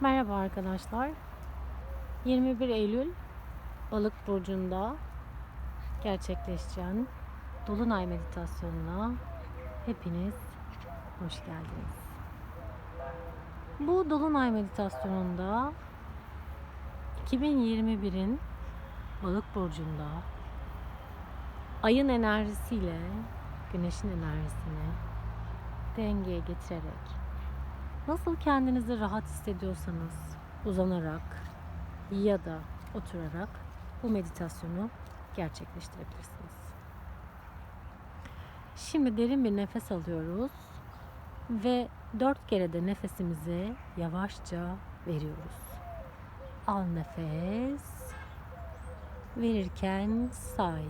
Merhaba arkadaşlar. 21 Eylül Balık burcunda gerçekleşeceğin Dolunay meditasyonuna hepiniz hoş geldiniz. Bu Dolunay meditasyonunda 2021'in Balık burcunda ayın enerjisiyle güneşin enerjisini dengeye getirerek Nasıl kendinizi rahat hissediyorsanız uzanarak ya da oturarak bu meditasyonu gerçekleştirebilirsiniz. Şimdi derin bir nefes alıyoruz ve dört kere de nefesimizi yavaşça veriyoruz. Al nefes. Verirken say.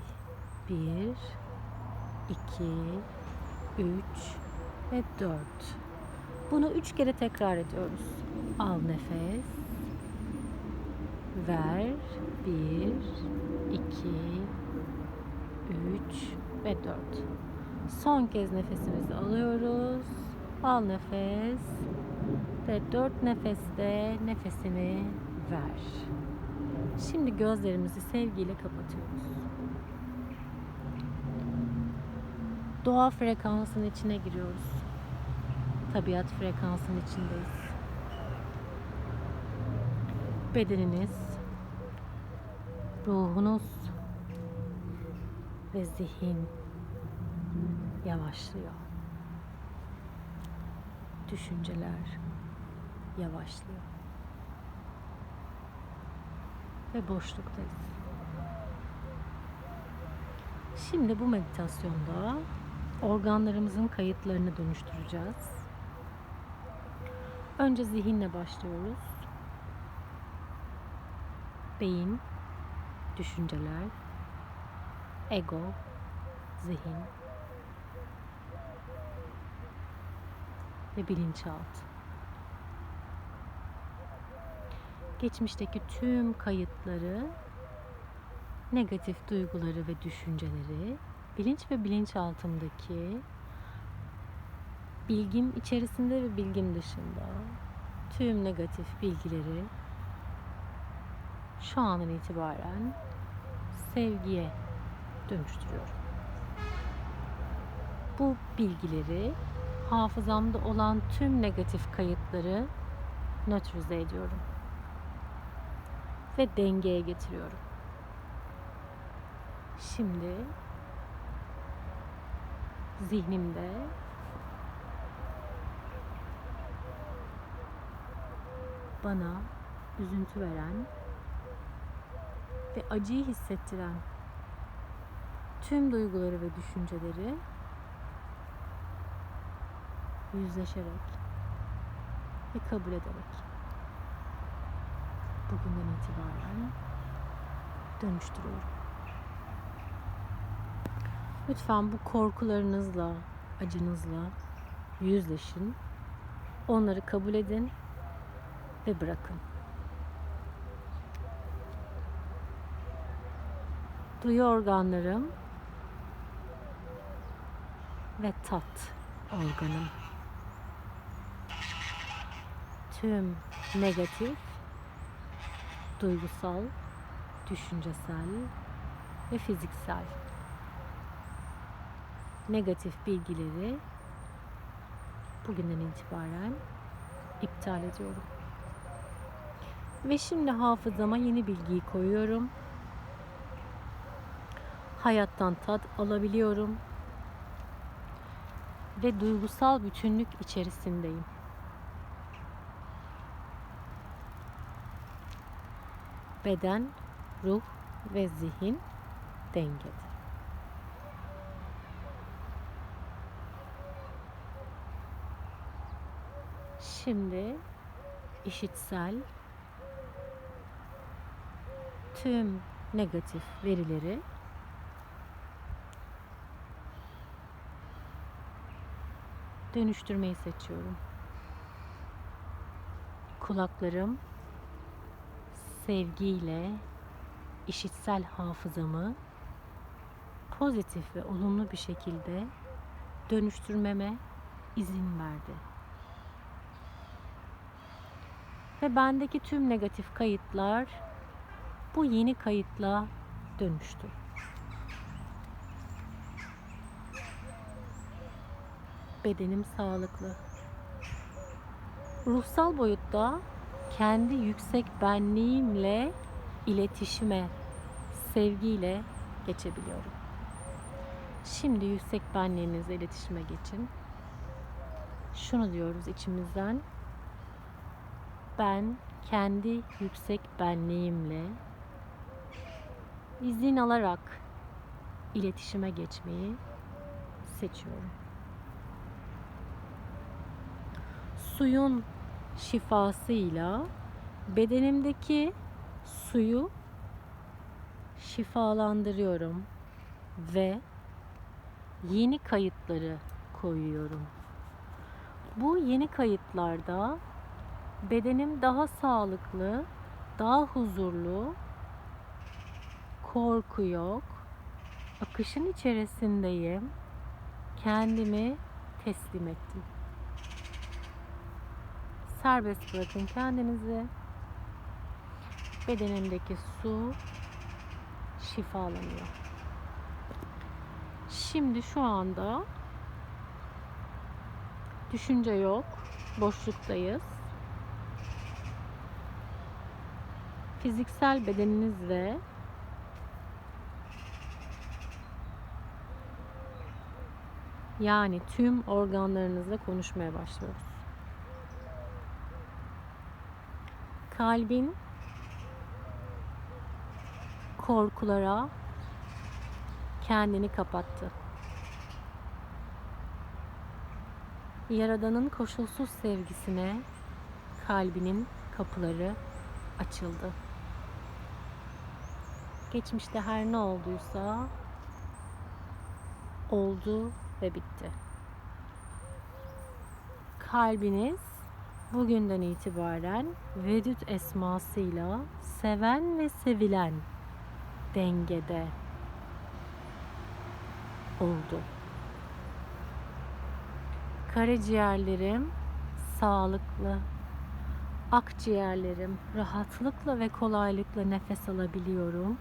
Bir, iki, üç ve dört. Bunu üç kere tekrar ediyoruz. Al nefes. Ver. Bir, iki, üç ve dört. Son kez nefesimizi alıyoruz. Al nefes. Ve dört nefeste nefesini ver. Şimdi gözlerimizi sevgiyle kapatıyoruz. Doğa frekansının içine giriyoruz tabiat frekansının içindeyiz. Bedeniniz, ruhunuz ve zihin yavaşlıyor. Düşünceler yavaşlıyor. Ve boşluktayız. Şimdi bu meditasyonda organlarımızın kayıtlarını dönüştüreceğiz. Önce zihinle başlıyoruz. Beyin, düşünceler, ego, zihin ve bilinçaltı. Geçmişteki tüm kayıtları, negatif duyguları ve düşünceleri bilinç ve bilinçaltımdaki bilgim içerisinde ve bilgim dışında tüm negatif bilgileri şu andan itibaren sevgiye dönüştürüyorum. Bu bilgileri hafızamda olan tüm negatif kayıtları nötrize ediyorum. Ve dengeye getiriyorum. Şimdi zihnimde bana üzüntü veren ve acıyı hissettiren tüm duyguları ve düşünceleri yüzleşerek ve kabul ederek bugünden itibaren dönüştürüyorum. Lütfen bu korkularınızla, acınızla yüzleşin. Onları kabul edin ve bırakın. Duyu organlarım ve tat organım. Tüm negatif, duygusal, düşüncesel ve fiziksel negatif bilgileri bugünden itibaren iptal ediyorum. Ve şimdi hafızama yeni bilgiyi koyuyorum. Hayattan tat alabiliyorum. Ve duygusal bütünlük içerisindeyim. Beden, ruh ve zihin dengede. Şimdi işitsel tüm negatif verileri dönüştürmeyi seçiyorum. Kulaklarım sevgiyle işitsel hafızamı pozitif ve olumlu bir şekilde dönüştürmeme izin verdi. Ve bendeki tüm negatif kayıtlar bu yeni kayıtla dönüştü. Bedenim sağlıklı. Ruhsal boyutta kendi yüksek benliğimle iletişime, sevgiyle geçebiliyorum. Şimdi yüksek benliğinizle iletişime geçin. Şunu diyoruz içimizden. Ben kendi yüksek benliğimle izin alarak iletişime geçmeyi seçiyorum. Suyun şifasıyla bedenimdeki suyu şifalandırıyorum ve yeni kayıtları koyuyorum. Bu yeni kayıtlarda bedenim daha sağlıklı, daha huzurlu, korku yok, akışın içerisindeyim, kendimi teslim ettim. Serbest bırakın kendinizi. Bedenimdeki su şifalanıyor. Şimdi şu anda düşünce yok. Boşluktayız. Fiziksel bedeninizle yani tüm organlarınızla konuşmaya başlıyoruz. Kalbin korkulara kendini kapattı. Yaradan'ın koşulsuz sevgisine kalbinin kapıları açıldı. Geçmişte her ne olduysa oldu ve bitti. Kalbiniz bugünden itibaren Vedüt esmasıyla seven ve sevilen dengede oldu. Karaciğerlerim sağlıklı. Akciğerlerim rahatlıkla ve kolaylıkla nefes alabiliyorum.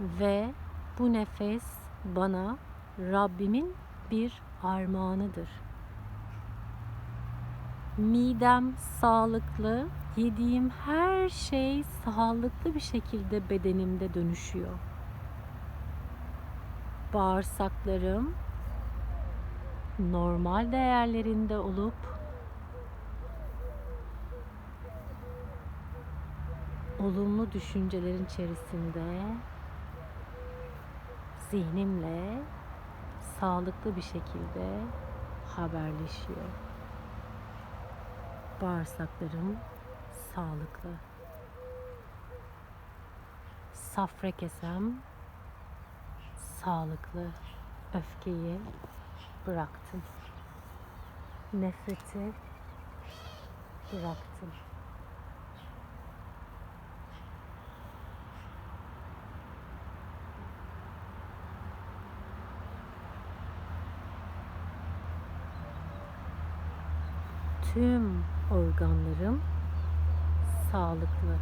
Ve bu nefes bana Rabbimin bir armağanıdır. Midem sağlıklı, yediğim her şey sağlıklı bir şekilde bedenimde dönüşüyor. Bağırsaklarım normal değerlerinde olup olumlu düşüncelerin içerisinde zihnimle sağlıklı bir şekilde haberleşiyor. Bağırsaklarım sağlıklı. Safra kesem sağlıklı. Öfkeyi bıraktım. Nefreti bıraktım. Tüm organlarım sağlıklı.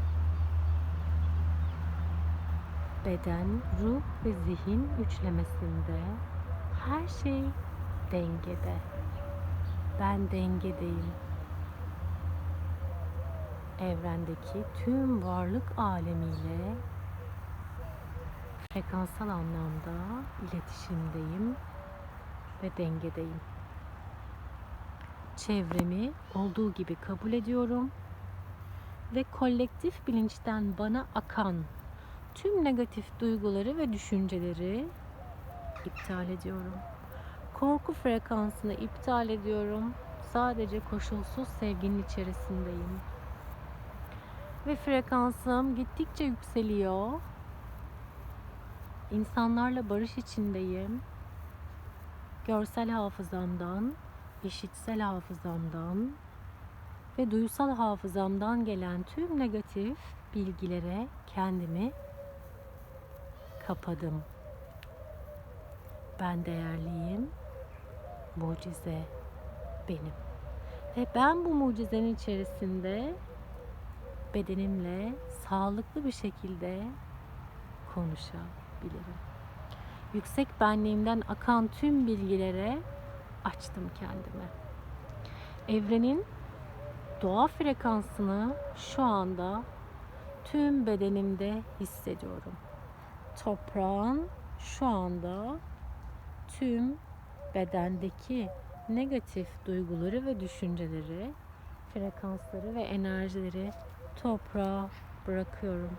Beden, ruh ve zihin üçlemesinde her şey dengede. Ben dengedeyim. Evrendeki tüm varlık alemiyle frekansal anlamda iletişimdeyim ve dengedeyim. Çevremi olduğu gibi kabul ediyorum ve kolektif bilinçten bana akan tüm negatif duyguları ve düşünceleri iptal ediyorum. Korku frekansını iptal ediyorum. Sadece koşulsuz sevginin içerisindeyim. Ve frekansım gittikçe yükseliyor. İnsanlarla barış içindeyim. Görsel hafızamdan, işitsel hafızamdan ve duysal hafızamdan gelen tüm negatif bilgilere kendimi kapadım. Ben değerliyim. Mucize benim. Ve ben bu mucizenin içerisinde bedenimle sağlıklı bir şekilde konuşabilirim. Yüksek benliğimden akan tüm bilgilere açtım kendimi. Evrenin doğa frekansını şu anda tüm bedenimde hissediyorum. Toprağın şu anda tüm bedendeki negatif duyguları ve düşünceleri, frekansları ve enerjileri toprağa bırakıyorum.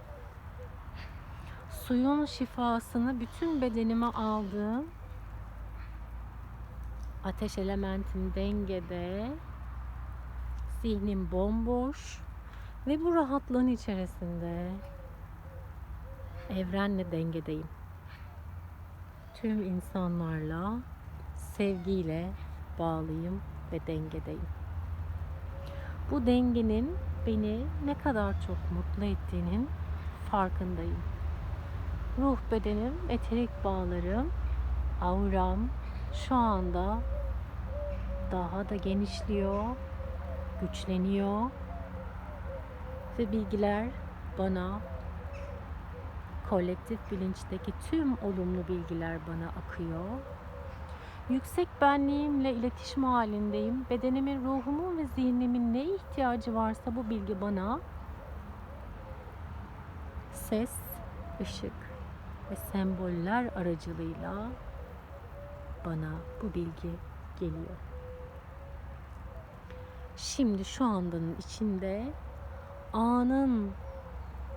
Suyun şifasını bütün bedenime aldığım ateş elementim dengede, zihnim bomboş ve bu rahatlığın içerisinde evrenle dengedeyim. Tüm insanlarla sevgiyle bağlıyım ve dengedeyim. Bu dengenin beni ne kadar çok mutlu ettiğinin farkındayım. Ruh bedenim, eterik bağlarım, auram şu anda daha da genişliyor, güçleniyor ve bilgiler bana kolektif bilinçteki tüm olumlu bilgiler bana akıyor. Yüksek benliğimle iletişim halindeyim. Bedenimin, ruhumun ve zihnimin ne ihtiyacı varsa bu bilgi bana ses, ışık ve semboller aracılığıyla bana bu bilgi geliyor. Şimdi şu andanın içinde anın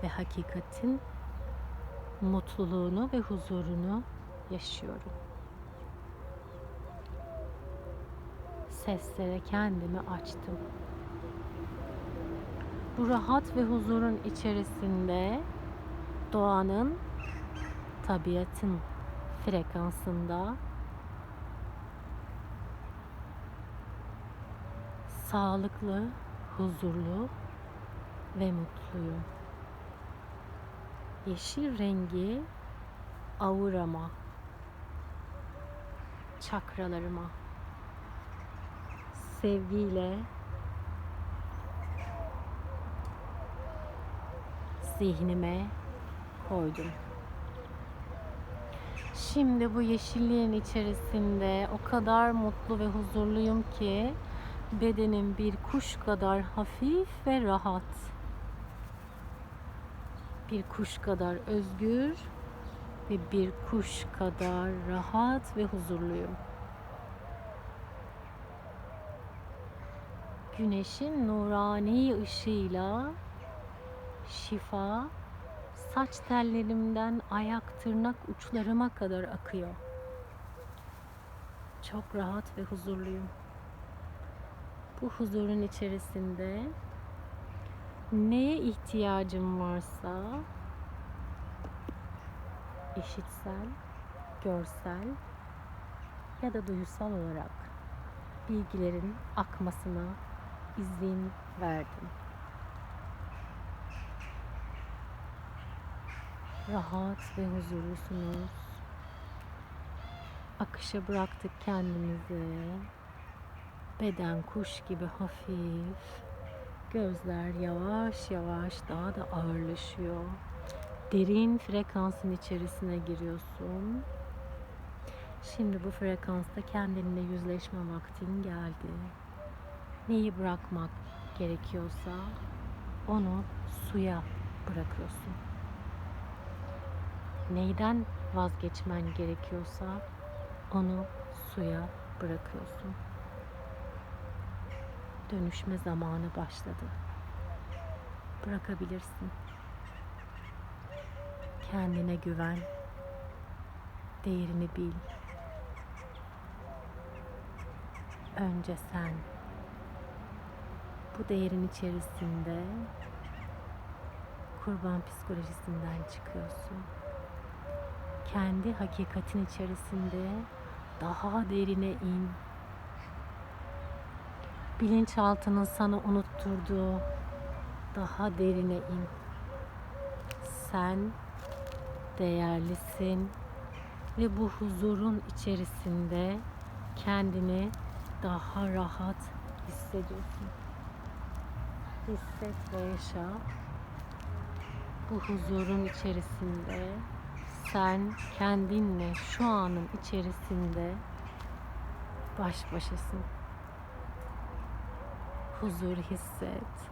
ve hakikatin mutluluğunu ve huzurunu yaşıyorum. Seslere kendimi açtım. Bu rahat ve huzurun içerisinde doğanın, tabiatın frekansında sağlıklı, huzurlu ve mutluyum. Yeşil rengi aurama, çakralarıma sevgiyle zihnime koydum. Şimdi bu yeşilliğin içerisinde o kadar mutlu ve huzurluyum ki bedenim bir kuş kadar hafif ve rahat. Bir kuş kadar özgür ve bir kuş kadar rahat ve huzurluyum. Güneşin nurani ışığıyla şifa saç tellerimden ayak tırnak uçlarıma kadar akıyor. Çok rahat ve huzurluyum. Bu huzurun içerisinde neye ihtiyacım varsa işitsel, görsel ya da duysal olarak bilgilerin akmasına izin verdim. Rahat ve huzurlusunuz. Akışa bıraktık kendimizi. Beden kuş gibi hafif. Gözler yavaş yavaş daha da ağırlaşıyor. Derin frekansın içerisine giriyorsun. Şimdi bu frekansta kendinle yüzleşme vaktin geldi. Neyi bırakmak gerekiyorsa onu suya bırakıyorsun. Neyden vazgeçmen gerekiyorsa onu suya bırakıyorsun. Dönüşme zamanı başladı. Bırakabilirsin. Kendine güven. Değerini bil. Önce sen. Bu değerin içerisinde kurban psikolojisinden çıkıyorsun. Kendi hakikatin içerisinde daha derine in. Bilinçaltının sana unutturduğu daha derine in. Sen değerlisin ve bu huzurun içerisinde kendini daha rahat hissediyorsun. Hisset ve yaşa. Bu huzurun içerisinde sen kendinle şu anın içerisinde baş başasın. Huzur hisset.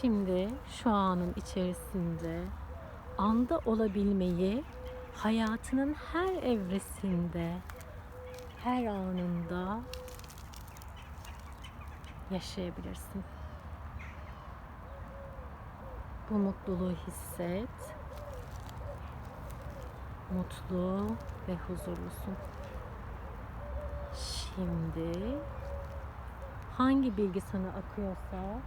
Şimdi şu anın içerisinde anda olabilmeyi hayatının her evresinde, her anında yaşayabilirsin. Bu mutluluğu hisset. Mutlu ve huzurlusun. Şimdi hangi bilgi sana akıyorsa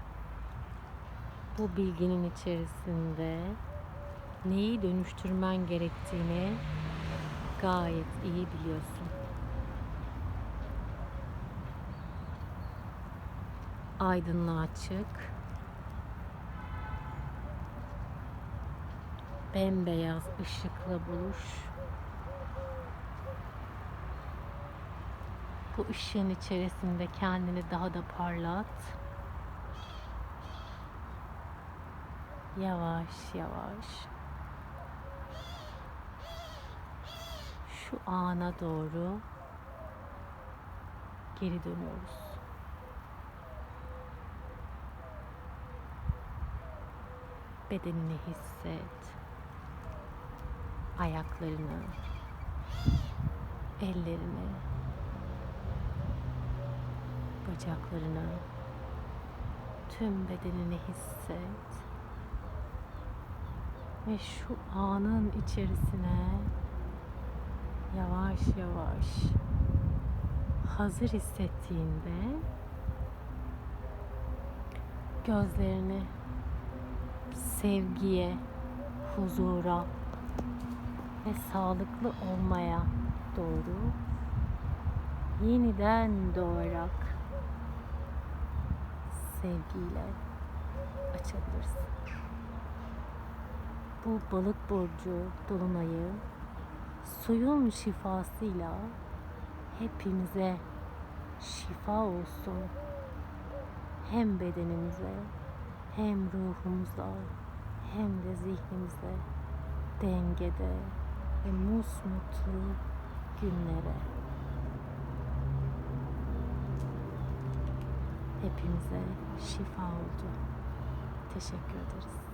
bu bilginin içerisinde neyi dönüştürmen gerektiğini gayet iyi biliyorsun. Aydınlığa çık. Bembeyaz ışıkla buluş. Bu ışığın içerisinde kendini daha da parlat. Yavaş yavaş şu ana doğru geri dönüyoruz. Bedenini hisset. Ayaklarını, ellerini, bacaklarını, tüm bedenini hisset. Ve şu anın içerisine yavaş yavaş hazır hissettiğinde gözlerini sevgiye, huzura ve sağlıklı olmaya doğru yeniden doğarak sevgiyle açabilirsin bu balık burcu dolunayı suyun şifasıyla hepimize şifa olsun. Hem bedenimize hem ruhumuza hem de zihnimize dengede ve musmutlu günlere hepimize şifa oldu. Teşekkür ederiz.